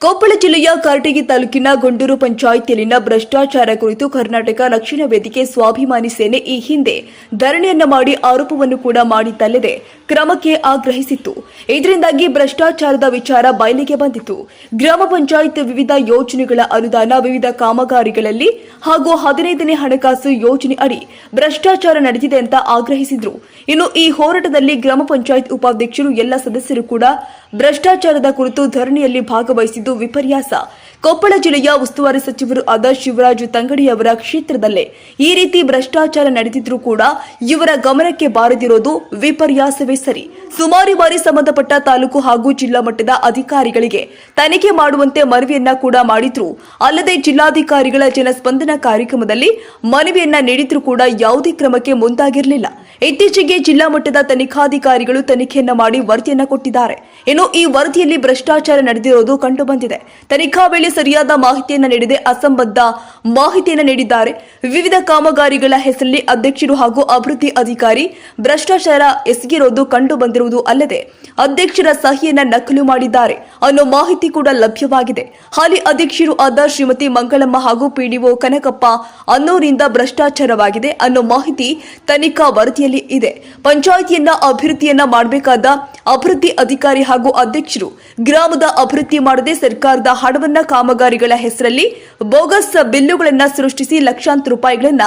ಕೊಪ್ಪಳ ಜಿಲ್ಲೆಯ ಕಾರಟಗಿ ತಾಲೂಕಿನ ಗುಂಡೂರು ಪಂಚಾಯಿತಿಯಲ್ಲಿನ ಭ್ರಷ್ಟಾಚಾರ ಕುರಿತು ಕರ್ನಾಟಕ ರಕ್ಷಣಾ ವೇದಿಕೆ ಸ್ವಾಭಿಮಾನಿ ಸೇನೆ ಈ ಹಿಂದೆ ಧರಣಿಯನ್ನ ಮಾಡಿ ಆರೋಪವನ್ನು ಕೂಡ ಮಾಡಿದ್ದಲ್ಲದೆ ಕ್ರಮಕ್ಕೆ ಆಗ್ರಹಿಸಿತ್ತು. ಇದರಿಂದಾಗಿ ಭ್ರಷ್ಟಾಚಾರದ ವಿಚಾರ ಬಯಲಿಗೆ ಬಂದಿತ್ತು. ಗ್ರಾಮ ಪಂಚಾಯತ್ ವಿವಿಧ ಯೋಜನೆಗಳ ಅನುದಾನ ವಿವಿಧ ಕಾಮಗಾರಿಗಳಲ್ಲಿ ಹಾಗೂ ಹದಿನೈದನೇ ಹಣಕಾಸು ಯೋಜನೆ ಅಡಿ ಭ್ರಷ್ಟಾಚಾರ ನಡೆದಿದೆ ಅಂತ ಆಗ್ರಹಿಸಿದ್ರು. ಇನ್ನು ಈ ಹೋರಾಟದಲ್ಲಿ ಗ್ರಾಮ ಪಂಚಾಯತ್ ಉಪಾಧ್ಯಕ್ಷರು ಎಲ್ಲ ಸದಸ್ಯರು ಕೂಡ ಭ್ರಷ್ಟಾಚಾರದ ಕುರಿತು ಧರಣಿಯಲ್ಲಿ ಭಾಗವಹಿಸಿದ್ದು ವಿಪರ್ಯಾಸ. ಕೊಪ್ಪಳ ಜಿಲ್ಲೆಯ ಉಸ್ತುವಾರಿ ಸಚಿವರು ಆದ ಶಿವರಾಜು ತಂಗಡಿಯವರ ಕ್ಷೇತ್ರದಲ್ಲೇ ಈ ರೀತಿ ಭ್ರಷ್ಟಾಚಾರ ನಡೆದಿದ್ರೂ ಕೂಡ ಇವರ ಗಮನಕ್ಕೆ ಬಾರದಿರೋದು ವಿಪರ್ಯಾಸವೇ ಸರಿ. ಸುಮಾರು ಬಾರಿ ಸಂಬಂಧಪಟ್ಟ ತಾಲೂಕು ಹಾಗೂ ಜಿಲ್ಲಾ ಮಟ್ಟದ ಅಧಿಕಾರಿಗಳಿಗೆ ತನಿಖೆ ಮಾಡುವಂತೆ ಮನವಿಯನ್ನ ಕೂಡ ಮಾಡಿದ್ರು. ಅಲ್ಲದೆ ಜಿಲ್ಲಾಧಿಕಾರಿಗಳ ಜನಸ್ಪಂದನ ಕಾರ್ಯಕ್ರಮದಲ್ಲಿ ಮನವಿಯನ್ನ ನೀಡಿದ್ರು ಕೂಡ ಯಾವುದೇ ಕ್ರಮಕ್ಕೆ ಮುಂದಾಗಿರಲಿಲ್ಲ. ಇತ್ತೀಚೆಗೆ ಜಿಲ್ಲಾ ಮಟ್ಟದ ತನಿಖಾಧಿಕಾರಿಗಳು ತನಿಖೆಯನ್ನ ಮಾಡಿ ವರದಿಯನ್ನ ಕೊಟ್ಟಿದ್ದಾರೆ. ಇನ್ನು ಈ ವರದಿಯಲ್ಲಿ ಭ್ರಷ್ಟಾಚಾರ ನಡೆದಿರೋದು ಕಂಡುಬಂದಿದೆ. ತನಿಖಾ ವೇಳೆ ಸರಿಯಾದ ಮಾಹಿತಿಯನ್ನ ನೀಡದೆ ಅಸಂಬದ್ಧ ಮಾಹಿತಿಯನ್ನ ನೀಡಿದ್ದಾರೆ. ವಿವಿಧ ಕಾಮಗಾರಿಗಳ ಹೆಸರಲ್ಲಿ ಅಧ್ಯಕ್ಷರು ಹಾಗೂ ಅಭಿವೃದ್ಧಿ ಅಧಿಕಾರಿ ಭ್ರಷ್ಟಾಚಾರ ಎಸಗಿರೋದು ಕಂಡು ಬಂದಿರುವುದು ಅಲ್ಲದೆ ಅಧ್ಯಕ್ಷರ ಸಹಿಯನ್ನ ನಕಲು ಮಾಡಿದ್ದಾರೆ ಅನ್ನೋ ಮಾಹಿತಿ ಕೂಡ ಲಭ್ಯವಾಗಿದೆ. ಹಾಲಿ ಅಧ್ಯಕ್ಷರು ಆದ ಶ್ರೀಮತಿ ಮಂಗಳಮ್ಮ ಹಾಗೂ ಪಿಡಿಒ ಕನಕಪ್ಪ ಅನ್ನೋರಿಂದ ಭ್ರಷ್ಟಾಚಾರವಾಗಿದೆ ಅನ್ನೋ ಮಾಹಿತಿ ತನಿಖಾ ವರದಿಯಲ್ಲಿ ಇದೆ. ಪಂಚಾಯಿತಿಯನ್ನ ಅಭಿವೃದ್ಧಿಯನ್ನ ಮಾಡಬೇಕಾದ ಅಭಿವೃದ್ಧಿ ಅಧಿಕಾರಿ ಹಾಗೂ ಅಧ್ಯಕ್ಷರು ಗ್ರಾಮದ ಅಭಿವೃದ್ಧಿ ಮಾಡದೆ ಸರ್ಕಾರದ ಹಣವನ್ನ ಕಾಮಗಾರಿಗಳ ಹೆಸರಲ್ಲಿ ಬೋಗಸ್ ಬಿಲ್ಲುಗಳನ್ನ ಸೃಷ್ಟಿಸಿ ಲಕ್ಷಾಂತರ ರೂಪಾಯಿಗಳನ್ನ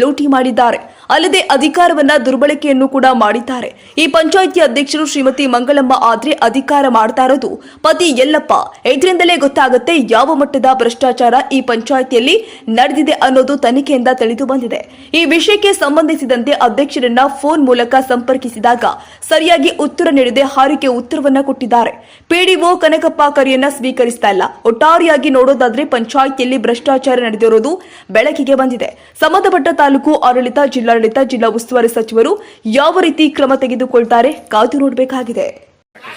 ಲೂಟಿ ಮಾಡಿದ್ದಾರೆ. ಅಲ್ಲದೆ ಅಧಿಕಾರವನ್ನ ದುರ್ಬಳಕೆಯನ್ನು ಕೂಡ ಮಾಡಿದ್ದಾರೆ. ಈ ಪಂಚಾಯಿತಿ ಅಧ್ಯಕ್ಷರು ಶ್ರೀಮತಿ ಮಂಗಳಮ್ಮ ಆದ್ರೆ ಅಧಿಕಾರ ಮಾಡ್ತಾ ಇರೋದು ಪತಿ ಯಲ್ಲಪ್ಪ. ಇದರಿಂದಲೇ ಗೊತ್ತಾಗುತ್ತೆ ಯಾವ ಮಟ್ಟದ ಭ್ರಷ್ಟಾಚಾರ ಈ ಪಂಚಾಯಿತಿಯಲ್ಲಿ ನಡೆದಿದೆ ಅನ್ನೋದು ತನಿಖೆಯಿಂದ ತಿಳಿದು ಬಂದಿದೆ. ಈ ವಿಷಯಕ್ಕೆ ಸಂಬಂಧಿಸಿದಂತೆ ಅಧ್ಯಕ್ಷರನ್ನ ಫೋನ್ ಮೂಲಕ ಸಂಪರ್ಕಿಸಿದಾಗ ಸರಿಯಾಗಿ ಉತ್ತರ ನೀಡದೆ ಹಾರಿಕೆ ಉತ್ತರವನ್ನ ಕೊಟ್ಟಿದ್ದಾರೆ. ಪಿಡಿಒ ಕನಕಪ್ಪ ಕರೆಯನ್ನ ಸ್ವೀಕರಿಸ್ತಾ ಇಲ್ಲ. ಒಟ್ಟಾರೆಯಾಗಿ ನೋಡೋದಾದ್ರೆ ಪಂಚಾಯಿತಿಯಲ್ಲಿ ಭ್ರಷ್ಟಾಚಾರ ನಡೆದಿರೋದು ಬೆಳಕಿಗೆ ಬಂದಿದೆ. ಸಂಬಂಧಪಟ್ಟ ತಾಲೂಕು ಆಡಳಿತ, ಜಿಲ್ಲಾಡಳಿತ, ಜಿಲ್ಲಾ ಉಸ್ತುವಾರಿ ಸಚಿವರು ಯಾವ ರೀತಿ ಕ್ರಮ ತೆಗೆದುಕೊಳ್ತಾರೆ? ಕಾದು ನೋಡಬೇಕಾಗಿದೆ.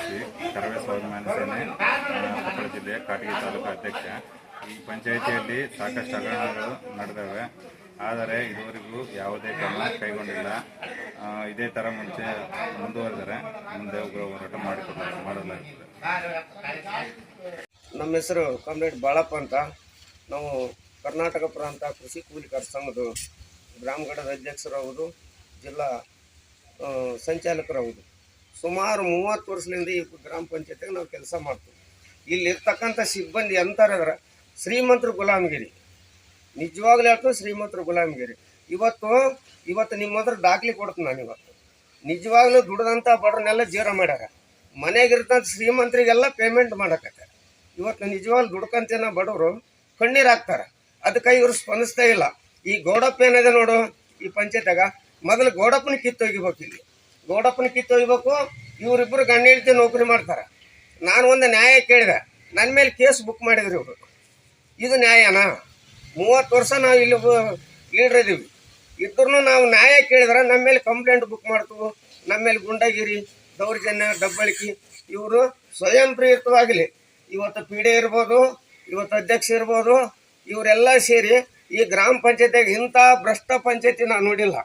ಶ್ರೀ ಕರವೇ ಸ್ವಾಭಿಮಾನ ಸೇನೆ ಕೊಪ್ಪಳ ಜಿಲ್ಲೆಯ ಕಾಟಗಿ ತಾಲೂಕು ಅಧ್ಯಕ್ಷ. ಈ ಪಂಚಾಯಿತಿಯಲ್ಲಿ ಸಾಕಷ್ಟು ಹಗರಣಗಳು ನಡೆದವೆ. ಆದರೆ ಇದುವರೆಗೂ ಯಾವುದೇ ಕ್ರಮ ಕೈಗೊಂಡಿಲ್ಲ. ಇದೇ ಥರ ಮುಂಚೆ ಮುಂದುವರೆದರೆ ಮುಂದೆ ಉಗ್ರ ಹೋರಾಟ ಮಾಡಿಕೊಡ ಮಾಡಲಾಗುತ್ತದೆ. ನಮ್ಮ ಹೆಸರು ಕಾಮ್ರೇಡ್ ಬಾಳಪ್ಪ ಅಂತ. ನಾವು ಕರ್ನಾಟಕ ಪ್ರಾಂತ ಕೃಷಿ ಕೂಲಿಕರ ಸಂಘದ ಗ್ರಾಮಗಡದ ಅಧ್ಯಕ್ಷರಾಗುವುದು ಅಧ್ಯಕ್ಷರು ಹೌದು ಜಿಲ್ಲಾ ಸಂಚಾಲಕರಾಗುವುದು. ಸಂಚಾಲಕರು ಹೌದು ಸುಮಾರು ಮೂವತ್ತು ವರ್ಷದಿಂದ ಈ ಗ್ರಾಮ ಪಂಚಾಯತಿಗೆ ನಾವು ಕೆಲಸ ಮಾಡ್ತೀವಿ. ಇಲ್ಲಿರ್ತಕ್ಕಂಥ ಸಿಬ್ಬಂದಿ ಅಂತಾರೆ ಶ್ರೀಮಂತರು ಗುಲಾಮಗಿರಿ. ನಿಜವಾಗ್ಲೂ ಹೇಳ್ತು ಶ್ರೀಮಂತರು ಗುಲಾಮಗಿರಿ. ಇವತ್ತು ಇವತ್ತು ನಿಮ್ಮ ಹತ್ರ ದಾಖಲೆ ಕೊಡ್ತೀನಿ ನಾನು ಇವತ್ತು. ನಿಜವಾಗ್ಲೂ ದುಡ್ದಂಥ ಬಡ್ರನ್ನೆಲ್ಲ ಜೀರೋ ಮಾಡ್ಯಾರ. ಮನೆಗಿರ್ತಂಥ ಶ್ರೀಮಂತರಿಗೆಲ್ಲ ಪೇಮೆಂಟ್ ಮಾಡಕತ್ತಾರೆ. ಇವತ್ತು ನಿಜವಾಗ್ಲೂ ದುಡ್ಕಂತೇನೋ ಬಡವರು ಕಣ್ಣೀರು ಹಾಕ್ತಾರೆ. ಅದಕ್ಕೆ ಇವರು ಸ್ಪಂದಿಸ್ತಾ ಇಲ್ಲ. ಈ ಗೋಡಪ್ಪ ಏನಿದೆ ನೋಡು, ಈ ಪಂಚಾಯತ್ಯಾಗ ಮೊದಲು ಗೋಡಪ್ಪನ ಕಿತ್ತೊಗಿಬೇಕು ಇಲ್ಲಿ ಗೌಡಪ್ಪನ ಕಿತ್ತೊಗಿಬೇಕು ಇವರಿಬ್ಬರು ಗಂಡ ಹೆಂಡತಿ ನೌಕರಿ ಮಾಡ್ತಾರೆ. ನಾನು ಒಂದು ನ್ಯಾಯ ಕೇಳಿದೆ. ನನ್ನ ಮೇಲೆ ಕೇಸ್ ಬುಕ್ ಮಾಡಿದ್ರು ಇವರು. ಇದು ನ್ಯಾಯನಾ? ಮೂವತ್ತು ವರ್ಷ ನಾವು ಇಲ್ಲಿ ಲೀಡ್ರ್ ಇದ್ದೀವಿ ಇದ್ರೂ ನಾವು ನ್ಯಾಯ ಕೇಳಿದ್ರೆ ನಮ್ಮ ಮೇಲೆ ಕಂಪ್ಲೇಂಟ್ ಬುಕ್ ಮಾಡ್ತೀವಿ. ನಮ್ಮ ಮೇಲೆ ಗುಂಡಗಿರಿ, ದೌರ್ಜನ್ಯ, ದಬ್ಬಳಿಕೆ, ಇವರು ಸ್ವಯಂ ಪ್ರೇರಿತವಾಗಲಿ. ಇವತ್ತು ಪಿ ಡಿ ಇರ್ಬೋದು, ಇವತ್ತು ಅಧ್ಯಕ್ಷ ಇರ್ಬೋದು, ಇವರೆಲ್ಲ ಸೇರಿ ಈ ಗ್ರಾಮ ಪಂಚಾಯತಿಯಾಗ ಇಂಥ ಭ್ರಷ್ಟ ಪಂಚಾಯತಿ ನಾನು ನೋಡಿಲ್ಲ.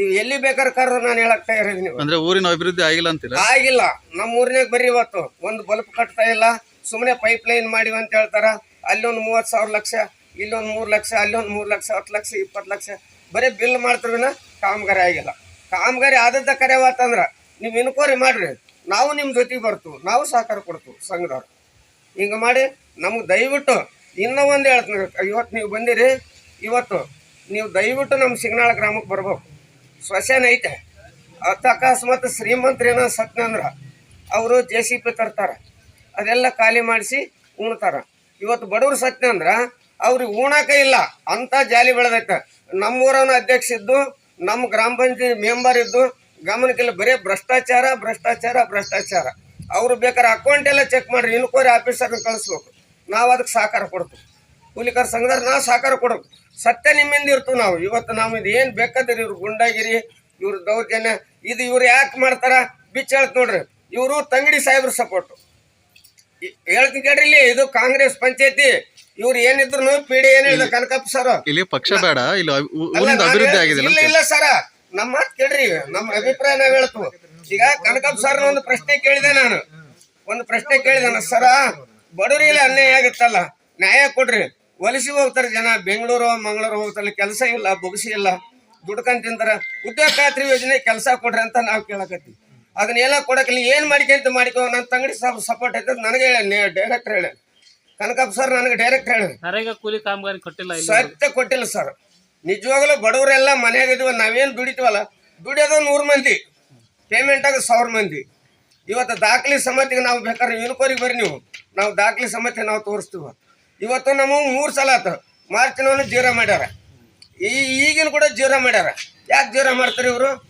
ಇವು ಎಲ್ಲಿ ಬೇಕಾದ್ರೆ ಕರೆದು ನಾನು ಹೇಳಕ್ ತಯಾರಿದ್ದೀನಿ ನೀವು ಅಂದ್ರೆ ಊರಿನ ಅಭಿವೃದ್ಧಿ ಆಗಿಲ್ಲ ಅಂತೀರಾ ಆಗಿಲ್ಲ. ನಮ್ಮ ಊರಿನಾಗ ಬರೀ ಇವತ್ತು ಒಂದು ಬಲ್ಬ್ ಕಟ್ತಾ ಇಲ್ಲ. ಸುಮ್ಮನೆ ಪೈಪ್ ಲೈನ್ ಮಾಡಿವಿ ಅಂತ ಹೇಳ್ತಾರ. ಅಲ್ಲೊಂದು ಮೂವತ್ತು ಸಾವಿರ ಲಕ್ಷ ಇಲ್ಲೊಂದು ಮೂರು ಲಕ್ಷ ಅಲ್ಲೊಂದು ಮೂರು ಲಕ್ಷ ಹತ್ತು ಲಕ್ಷ ಇಪ್ಪತ್ತು ಲಕ್ಷ. ಬರೀ ಬಿಲ್ ಮಾಡ್ತಿರ್ವಿನ ಕಾಮಗಾರಿ ಆಗಿಲ್ಲ. ಕಾಮಗಾರಿ ಆದದ್ದ ಕರೆವಾತಂದ್ರೆ ನೀವು ಇನ್ಕ್ವೈರಿ ಮಾಡ್ರಿ. ನಾವು ನಿಮ್ಮ ಜೊತೆಗೆ ಬರ್ತು. ನಾವು ಸಹಕಾರ ಕೊಡ್ತು ಸಂಘದವ್ರು. ಹಿಂಗೆ ಮಾಡಿ ನಮ್ಗೆ ದಯವಿಟ್ಟು ಇನ್ನೂ ಒಂದು ಹೇಳ್ತೀನಿ. ಇವತ್ತು ನೀವು ಬಂದಿರಿ. ಇವತ್ತು ನೀವು ದಯವಿಟ್ಟು ನಮ್ಮ ಸಿಗ್ನಾಳ ಗ್ರಾಮಕ್ಕೆ ಬರ್ಬೇಕು. ಸ್ಮಶಾನ ಐತೆ. ಅತ್ತ ಅಕಸ್ಮಾತ್ ಶ್ರೀಮಂತರೇನೋ ಸತ್ನಂದ್ರ ಅವರು ಜೆ ಸಿ ಪಿ ತರ್ತಾರೆ. ಅದೆಲ್ಲ ಖಾಲಿ ಮಾಡಿಸಿ ಉಣ್ತಾರ. ಇವತ್ತು ಬಡವ್ರು ಸತ್ನಂದ್ರ ಅವ್ರಿಗೆ ಉಣಕ್ಕೆ ಇಲ್ಲ. ಅಂತ ಜಾಲಿ ಬೆಳೆದೈತೆ. ನಮ್ಮೂರವನ ಅಧ್ಯಕ್ಷ ಇದ್ದು, ನಮ್ಮ ಗ್ರಾಮ ಪಂಚಾಯತ್ ಮೆಂಬರ್ ಇದ್ದು ಗಮನಕ್ಕಿಲ್ಲ ಬರೀ ಭ್ರಷ್ಟಾಚಾರ ಭ್ರಷ್ಟಾಚಾರ ಭ್ರಷ್ಟಾಚಾರ. ಅವ್ರು ಬೇಕಾದ್ರೆ ಅಕೌಂಟ್ ಎಲ್ಲ ಚೆಕ್ ಮಾಡ್ರಿ. ಇನ್ಕ್ವೈರಿ ಆಫೀಸರ್ನ ಕಳಿಸ್ಬೇಕು. ನಾವು ಅದಕ್ಕೆ ಸಹಕಾರ ಕೊಡ್ತೀವಿ. ಕೂಲಿಕರ ಸಂಘದವ್ರು ನಾವು ಸಹಕಾರ ಕೊಡಬೇಕು ಸತ್ಯ ನಿಮ್ಮಿಂದ ಇರ್ತೀವಿ ನಾವು. ಇವತ್ತು ನಾವು ಇದು ಏನು ಬೇಕಾದ್ರೆ ಇವ್ರು ಗುಂಡಾಗಿರಿ ಇವ್ರ ದೌರ್ಜನ್ಯ ಇದು ಇವ್ರು ಯಾಕೆ ಮಾಡ್ತಾರ? ಬಿಚ್ಚ ಹೇಳ್ತ ನೋಡ್ರಿ. ಇವರು ತಂಗಡಿ ಸಾಹೇಬ್ರ ಸಪೋರ್ಟು ಹೇಳ್ತೀನಿ ಕೇಳ್ರಿ ಇಲ್ಲಿ ಇದು ಕಾಂಗ್ರೆಸ್ ಪಂಚಾಯತಿ. ಇವ್ರು ಏನಿದ್ರು ಪಿ ಡಿ ಏನ್ ಹೇಳಿದ ಕನಕಪ್ಪ ಸರ್? ಇಲ್ಲಿ ಪಕ್ಷ ಬೇಡ ಇಲ್ಲಿ ಅಭಿವೃದ್ಧಿ ಆಗಿದೆ ಇಲ್ಲ ಇಲ್ಲ ಸರ. ನಮ್ಮ ಮಾತು ಕೇಳ್ರಿ ನಮ್ಮ ಅಭಿಪ್ರಾಯ ನಾವು ಹೇಳ್ತೀವಿ. ಈಗ ಕನಕಪ್ಪ ಸರ್ ಒಂದು ಪ್ರಶ್ನೆ ಕೇಳಿದೆ ನಾನು. ಒಂದು ಪ್ರಶ್ನೆ ಕೇಳಿದೆ ನಾನು. ಸರ ಬಡವರಿಗೆ ಅನ್ಯಾಯ ಆಗುತ್ತಲ್ಲ? ನ್ಯಾಯ ಕೊಡ್ರಿ. ವಲಸಿ ಹೋಗ್ತಾರೆ ಜನ. ಬೆಂಗಳೂರು ಮಂಗಳೂರು ಹೋಗ್ತಾರೆ ಕೆಲಸ ಇಲ್ಲ ಬೊಗಸಿ ಇಲ್ಲ. ದುಡ್ಕೊಂಡ್ ತಿಂತಾರೆ. ಉದ್ಯೋಗ ಖಾತ್ರಿ ಯೋಜನೆ ಕೆಲಸ ಕೊಡ್ರಿ ಅಂತ ನಾವು ಕೇಳಕತ್ತೀವಿ. ಅದನ್ನೆಲ್ಲ ಕೊಡಕ್ಕಿಲ್ಲ ಏನ್ ಮಾಡ್ಕೊಂತ ಮಾಡ್ಕೋ ನನ್ನ ತಂಗಡಿ ಸಪೋರ್ಟ್ ಐತೆ ನನಗೆ ಹೇಳಿ ಡೈರೆಕ್ಟರ್ ಹೇಳಿ. ಕನಕಪ್ಪ ಸರ್ ನನಗೆ ಡೈರೆಕ್ಟ್ ಹೇಳಿ. ನರೇಗಾ ಕೂಲಿ ಕಾಮಗಾರಿ ಕೊಟ್ಟಿಲ್ಲ ಸತ್ಯ ಕೊಟ್ಟಿಲ್ಲ ಸರ್ ನಿಜವಾಗ್ಲೂ ಬಡವರೆಲ್ಲ ಮನೆಯಾಗ ಇದೀವ ನಾವೇನ್ ದುಡಿತೀವಲ್ಲ? ದುಡಿಯೋದು ನೂರು ಮಂದಿ. ಪೇಮೆಂಟ್ ಆಗ ಸಾವಿರ ಮಂದಿ. ಇವತ್ತು ದಾಖಲೆ ಸಮಿತಿಗೆ ನಾವು ಬೇಕಾದ್ರೆ ಇನ್ಕೋರಿಗೆ ಬರ್ರಿ ನೀವು. ನಾವು ದಾಖಲೆ ಸಮಿತಿ ನಾವು ತೋರಿಸ್ತೀವ. ಇವತ್ತು ನಮಗೆ ಮೂರು ಸಲ ಆತ. ಮಾರ್ಚ್ನವನು ಜೀರೋ ಮಾಡ್ಯಾರ. ಈ ಈಗಿನ ಕೂಡ ಜೀರೋ ಮಾಡ್ಯಾರ. ಯಾಕೆ ಜೀರೋ ಮಾಡ್ತಾರೆ ಇವರು?